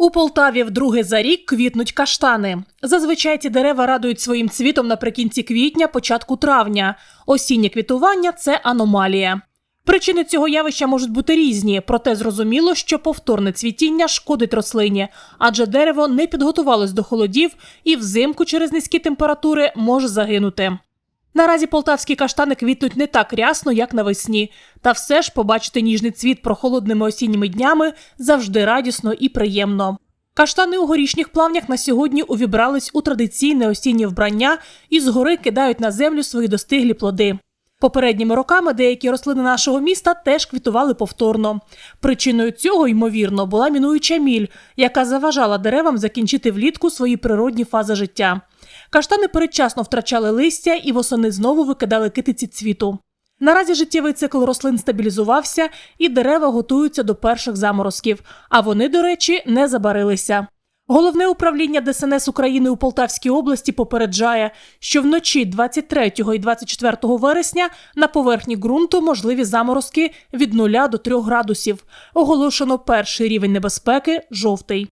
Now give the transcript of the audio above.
У Полтаві вдруге за рік квітнуть каштани. Зазвичай ці дерева радують своїм цвітом наприкінці квітня, початку травня. Осіннє квітування це аномалія. Причини цього явища можуть бути різні, проте зрозуміло, що повторне цвітіння шкодить рослині, адже дерево не підготувалось до холодів і взимку через низькі температури може загинути. Наразі полтавські каштани квітнуть не так рясно, як навесні. Та все ж побачити ніжний цвіт прохолодними осінніми днями завжди радісно і приємно. Каштани у горішніх плавнях на сьогодні увібрались у традиційне осіннє вбрання і згори кидають на землю свої достиглі плоди. Попередніми роками деякі рослини нашого міста теж квітували повторно. Причиною цього, ймовірно, була мінуюча міль, яка заважала деревам закінчити влітку свої природні фази життя. Каштани передчасно втрачали листя і восени знову викидали китиці цвіту. Наразі життєвий цикл рослин стабілізувався, і дерева готуються до перших заморозків. А вони, до речі, не забарилися. Головне управління ДСНС України у Полтавській області попереджає, що вночі 23 і 24 вересня на поверхні ґрунту можливі заморозки від 0 до 3 градусів. Оголошено перший рівень небезпеки жовтий.